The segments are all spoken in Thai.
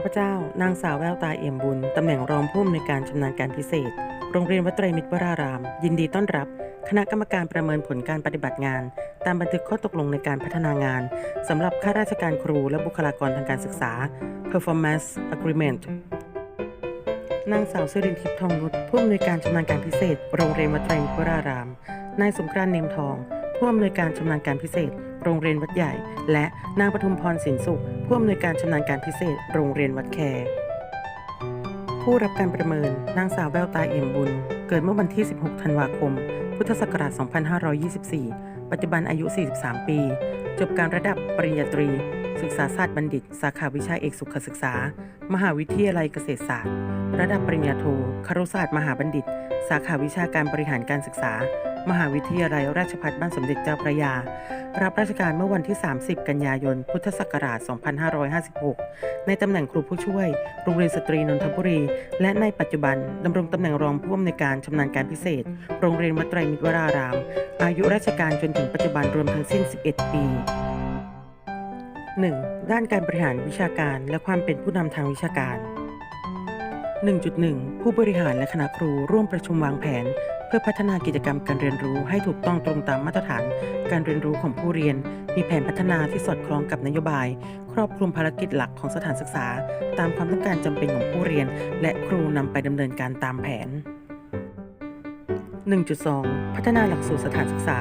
าพเจ้า นางสาวแววตาเอี่ยมบุญ ตำแหน่งรองผู้อำนวยการชำนาญการพิเศษ โรงเรียนวัดไตรมิตรวราราม ยินดีต้อนรับ คณะกรรมการประเมินผลการปฏิบัติงาน ตามบันทึกข้อตกลงในการพัฒนางานสำหรับข้าราชการครูและบุคลากรทางการศึกษา performance agreement นางสาวสิรินทิพย์ทองนุชผู้อำนวยการชำนาญการพิเศษ โรงเรียนวัดไตรมิตรวราราม นายสงกรานต์เนียมทอง ผู้อำนวยการชำนาญการพิเศษ โรงเรียนวัดใหญ่ และนางปทุมพรสินสุข ผู้อำนวยการชำนาญการพิเศษ โรงเรียนวัดแคผู้รับการประเมินนางสาวแววตาเอี่ยมบุญ เกิดเมื่อวันที่ 16 ธันวาคม พุทธศักราช 2524 ปัจจุบันอายุ 43 ปี จบการระดับปริญญาตรี ศึกษาศาสตร์บัณฑิต สาขาวิชาเอกสุขศึกษา มหาวิทยาลัยเกษตรศาสตร์ ระดับปริญญาโทครุศาสตร์มหาบัณฑิต สาขาวิชาการบริหารการศึกษา มหาวิทยาลัยราชภัฏบ้านสมเด็จเจ้าพระยา รับราชการเมื่อวันที่ 30 กันยายน พุทธศักราช 2556 ในตำแหน่งครูผู้ช่วย โรงเรียนสตรีนนทบุรี และในปัจจุบันดำรงตำแหน่งรองผู้อำนวยการชำนาญการพิเศษ โรงเรียนวัดไตรมิตรวราราม อายุราชการจนถึงปัจจุบันรวมทั้งสิ้น 11 ปี 1. ด้านการบริหารวิชาการและความเป็นผู้นำทางวิชาการ1.1 ผู้บริหารและคณะครูร่วมประชุมวางแผน พื่อพัฒนากิจกรรมการเรียนรู้ให้ถูกต้องตรงตามมาตรฐาน การเรียนรู้ของผู้เรียน มีแผนพัฒนาที่สอดคล้องกับนโยบาย ครอบคลุมภารกิจหลักของสถานศึกษา ตามความต้องการจำเป็นของผู้เรียน และครูนำไปดำเนินการตามแผน 1.2 พัฒนาหลักสูตรสถานศึกษา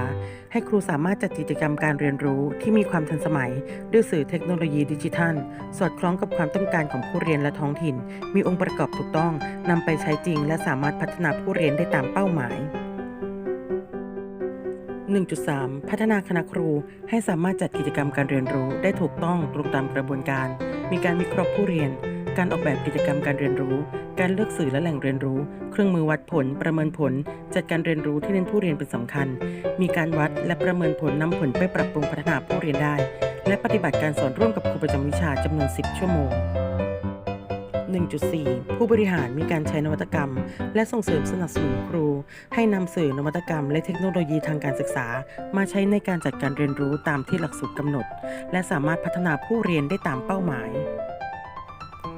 ให้ครูสามารถจัดกิจกรรมการเรียนรู้ที่มีความทันสมัย ด้วยสื่อเทคโนโลยีดิจิทัล สอดคล้องกับความต้องการของผู้เรียนและท้องถิ่น มีองค์ประกอบถูกต้องนำไปใช้จริง และสามารถพัฒนาผู้เรียนได้ตามเป้าหมาย 1.3 พัฒนาคณะครูให้สามารถจัดกิจกรรมการเรียนรู้ได้ถูกต้องตรงตามกระบวนการ มีการวิเคราะห์ผู้เรียน การออกแบบกิจกรรมการเรียนรู้ การเลือกสื่อและแหล่งเรียนรู้ เครื่องมือวัดผล ประเมินผล จัดการเรียนรู้ที่เน้นผู้เรียนเป็นสำคัญ มีการวัดและประเมินผลนำผลไปปรับปรุงพัฒนาผู้เรียนได้ และปฏิบัติการสอนร่วมกับครูประจำวิชาจำนวน 10 ชั่วโมง 1.4 ผู้บริหารมีการใช้นวัตกรรม และส่งเสริมสนับสนุนครู ให้นำสื่อนวัตกรรม และเทคโนโลยีทางการศึกษา มาใช้ในการจัดการเรียนรู้ตามที่หลักสูตรกำหนด และสามารถพัฒนาผู้เรียนได้ตามเป้าหมาย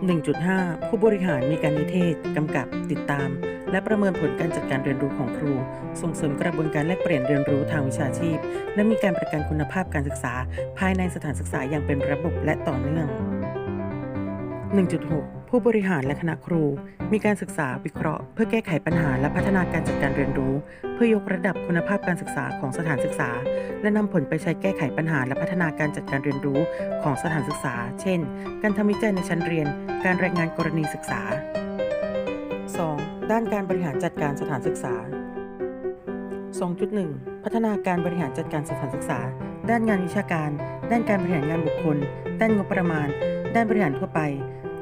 1.5 ผู้บริหารมีการนิเทศ กำกับ ติดตาม และประเมินผลการจัดการเรียนรู้ของครู ส่งเสริมกระบวนการแลกเปลี่ยนเรียนรู้ทางวิชาชีพ และมีการประกันคุณภาพการศึกษา ภายในสถานศึกษาอย่างเป็นระบบและต่อเนื่อง 1.6 ผู้บริหารและคณะครู มีการศึกษาวิเคราะห์ เพื่อแก้ไขปัญหาและพัฒนาการจัดการเรียนรู้ เพื่อยกระดับคุณภาพการศึกษาของสถานศึกษา และนำผลไปใช้แก้ไขปัญหาและพัฒนาการจัดการเรียนรู้ของสถานศึกษา เช่น การทำวิจัยในชั้นเรียน การรายงานกรณีศึกษา 2. ด้านการบริหารจัดการสถานศึกษา 2.1 พัฒนาการบริหารจัดการสถานศึกษา ด้านงานวิชาการ ด้านการบริหารงานบุคคล ด้านงบประมาณ ด้านบริหารทั่วไป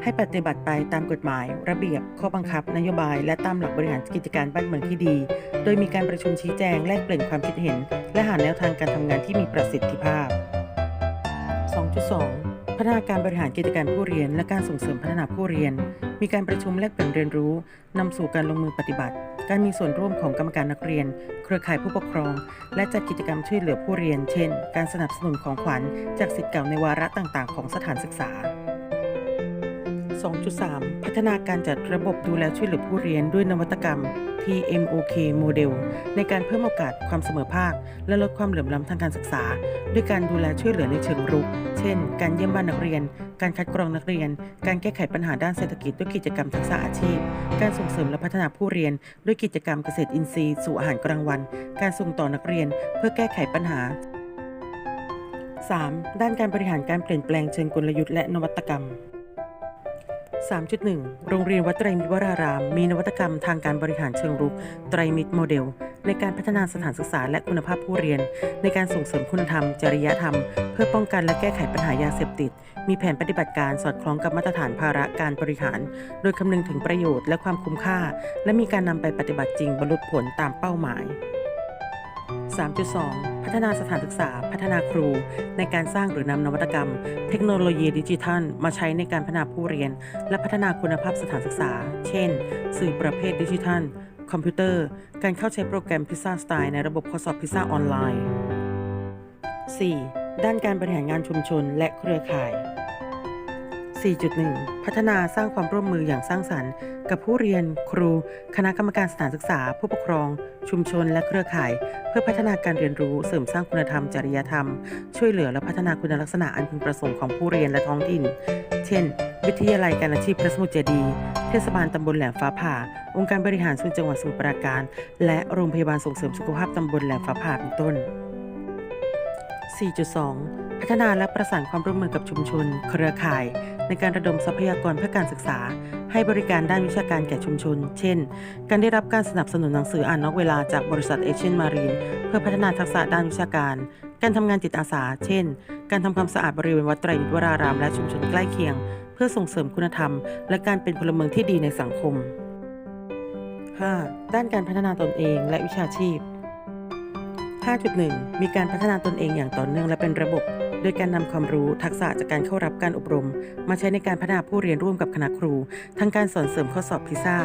ให้ปฏิบัติไปตามกฎหมาย ระเบียบ ข้อบังคับ นโยบาย และตามหลักบริหารกิจการบ้านเมืองที่ดี โดยมีการประชุมชี้แจงแลกเปลี่ยนความคิดเห็น และหาแนวทางการทำงานที่มีประสิทธิภาพ 2.2 พัฒนาการบริหารกิจการผู้เรียน และการส่งเสริมพัฒนาผู้เรียน มีการประชุมแลกเปลี่ยนเรียนรู้นำสู่การลงมือปฏิบัติ การมีส่วนร่วมของกรรมการนักเรียน เครือข่ายผู้ปกครอง และจัดกิจกรรมช่วยเหลือผู้เรียน เช่น การสนับสนุนของขวัญจากสิทธิ์เก่าในวาระต่าง ๆ ของสถานศึกษา 2.3 พัฒนาการจัดระบบดูแลช่วยเหลือผู้เรียนด้วยนวัตกรรม PMOK โมเดลในการเพิ่มโอกาสความเสมอภาค และลดความเหลื่อมล้ำทางการศึกษา ด้วยการดูแลช่วยเหลือในเชิงรุก เช่น การเยี่ยมบ้านนักเรียน การคัดกรองนักเรียน การแก้ไขปัญหาด้านเศรษฐกิจด้วยกิจกรรมทักษะอาชีพ การส่งเสริมและพัฒนาผู้เรียน ด้วยกิจกรรมเกษตรอินทรีย์สู่อาหารกลางวัน การส่งต่อนักเรียน เพื่อแก้ไขปัญหา 3. ด้านการบริหารการเปลี่ยนแปลงเชิงกลยุทธ์และนวัตกรรม 3.1 โรงเรียนวัดไตรมิตรวราราม มีนวัตกรรมทางการบริหารเชิงรุก ไตรมิตรโมเดล ในการพัฒนาสถานศึกษาและคุณภาพผู้เรียน ในการส่งเสริมคุณธรรม จริยธรรม เพื่อป้องกันและแก้ไขปัญหายาเสพติด มีแผนปฏิบัติการสอดคล้องกับมาตรฐานภาระการบริหาร โดยคำนึงถึงประโยชน์และความคุ้มค่า และมีการนำไปปฏิบัติจริงบรรลุผลตามเป้าหมาย 3.2 พัฒนาสถานศึกษา พัฒนาครู ในการสร้างหรือนำนวัตกรรม เทคโนโลยีดิจิทัล มาใช้ในการพัฒนาผู้เรียน และพัฒนาคุณภาพสถานศึกษา เช่น สื่อประเภทดิจิทัล คอมพิวเตอร์ การเข้าใช้โปรแกรมพิซซ่าสไตล์ในระบบข้อสอบพิซซ่าออนไลน์ 4. ด้านการบริหารงานชุมชนและเครือข่าย 4.1 พัฒนาสร้างความร่วมมืออย่างสร้างสรรค์ กับผู้เรียนครู คณะกรรมการสถานศึกษา ผู้ปกครอง ชุมชนและเครือข่าย เพื่อพัฒนาการเรียนรู้เสริมสร้างคุณธรรม จริยธรรม ช่วยเหลือและพัฒนาคุณลักษณะอันพึงประสงค์ของผู้เรียนและท้องถิ่น เช่น วิทยาลัยการอาชีพพระสมุทรเจดีเทศบาลตำบลแหลมฟ้าผ่า องค์การบริหารส่วนจังหวัดสมุทรปราการ และโรงพยาบาลส่งเสริมสุขภาพตำบลแหลมฟ้าผ่าเป็นต้น 4.2 พัฒนาและประสานความร่วมมือกับชุมชน เครือข่าย ในการระดมทรัพยากรเพื่อการศึกษา ให้บริการด้านวิชาการแก่ชุมชน เช่น การได้รับการสนับสนุนหนังสืออ่านนอกเวลาจากบริษัทเอเชียนมารีนเพื่อพัฒนาทักษะด้านวิชาการ การทำงานจิตอาสา เช่น การทำความสะอาดบริเวณวัดไตรมิตรวรารามและชุมชนใกล้เคียง เพื่อส่งเสริมคุณธรรม และการเป็นพลเมืองที่ดีในสังคม 5. ด้านการพัฒนาตนเองและวิชาชีพ 5.1 มีการพัฒนาตนเองอย่างต่อเนื่องและเป็นระบบ โดยการนำความรู้ทักษะจากการเข้ารับการอบรม มาใช้ในการพัฒนาผู้เรียนร่วมกับคณะครู ทั้งการสอนเสริมข้อสอบพิซ่า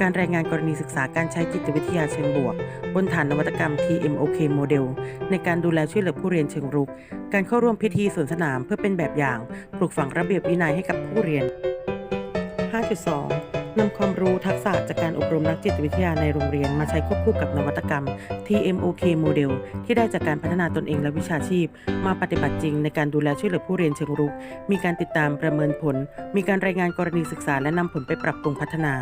การรายงานกรณีศึกษาการใช้จิตวิทยาเชิงบวก บนฐานนวัตกรรม TMOK โมเดลในการดูแลช่วยเหลือผู้เรียนเชิงรุก การเข้าร่วมพิธีสวนสนามเพื่อเป็นแบบอย่าง ปลูกฝังระเบียบวินัยให้กับผู้เรียน 5.2 นำความรู้ทักษะจากการอบรมนักจิตวิทยาในโรงเรียนมาใช้ควบคู่กับนวัตกรรม TMOK model ที่ได้จากการพัฒนาตนเองและวิชาชีพ มาปฏิบัติจริงในการดูแลช่วยเหลือผู้เรียนเชิงรุก มีการติดตามประเมินผล มีการรายงานกรณีศึกษาและนำผลไปปรับปรุงพัฒนา